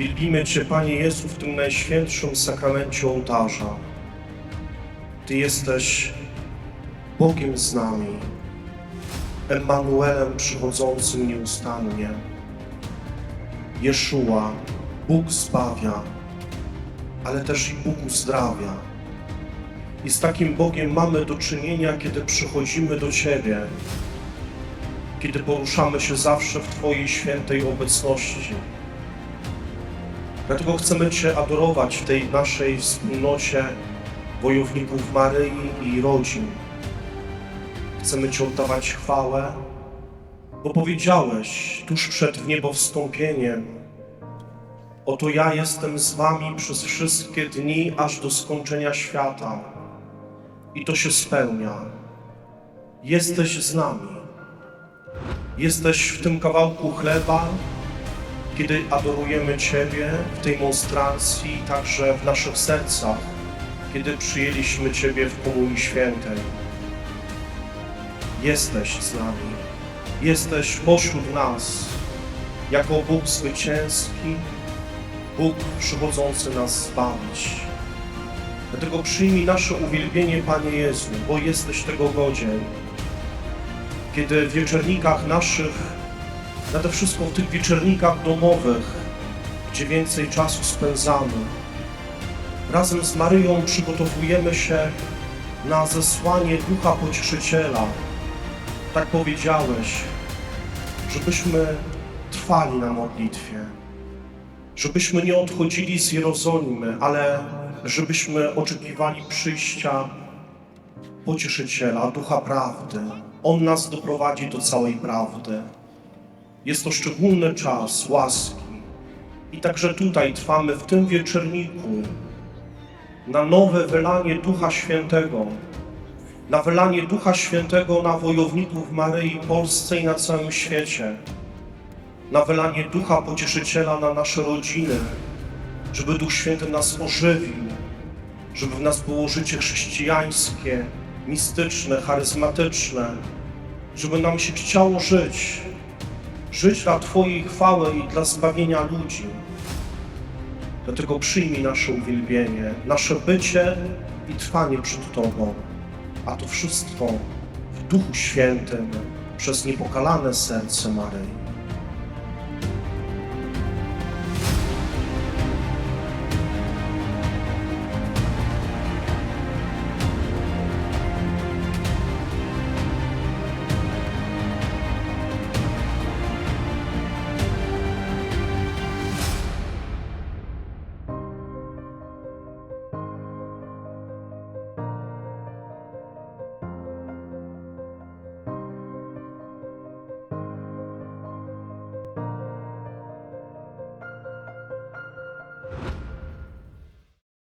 Wielbimy Cię, Panie Jezu, w tym najświętszym sakramencie ołtarza. Ty jesteś Bogiem z nami, Emmanuelem przychodzącym nieustannie. Jeszua, Bóg zbawia, ale też i Bóg uzdrawia. I z takim Bogiem mamy do czynienia, kiedy przychodzimy do Ciebie, kiedy poruszamy się zawsze w Twojej świętej obecności. Dlatego chcemy Cię adorować w tej naszej wspólnocie wojowników Maryi i rodzin. Chcemy Ci oddawać chwałę, bo powiedziałeś tuż przed wniebowstąpieniem, oto ja jestem z Wami przez wszystkie dni, aż do skończenia świata. I to się spełnia. Jesteś z nami. Jesteś w tym kawałku chleba, kiedy adorujemy Ciebie w tej monstracji, także w naszych sercach, kiedy przyjęliśmy Ciebie w Komunii Świętej. Jesteś z nami, jesteś pośród nas, jako Bóg zwycięski, Bóg przychodzący nas zbawić. Dlatego przyjmij nasze uwielbienie, Panie Jezu, bo jesteś tego godzien. Kiedy w wieczornikach naszych nade wszystko w tych wieczornikach domowych, gdzie więcej czasu spędzamy. Razem z Maryją przygotowujemy się na zesłanie Ducha Pocieszyciela. Tak powiedziałeś, żebyśmy trwali na modlitwie, żebyśmy nie odchodzili z Jerozolimy, ale żebyśmy oczekiwali przyjścia Pocieszyciela, Ducha Prawdy. On nas doprowadzi do całej prawdy. Jest to szczególny czas łaski. I także tutaj trwamy w tym wieczorniku. Na nowe wylanie Ducha Świętego, na wylanie Ducha Świętego na wojowników Maryi Polsce i na całym świecie, na wylanie Ducha Pocieszyciela na nasze rodziny, żeby Duch Święty nas ożywił, żeby w nas było życie chrześcijańskie, mistyczne, charyzmatyczne, żeby nam się chciało żyć, żyć dla Twojej chwały i dla zbawienia ludzi. Dlatego przyjmij nasze uwielbienie, nasze bycie i trwanie przed Tobą, a to wszystko w Duchu Świętym przez niepokalane serce Maryi.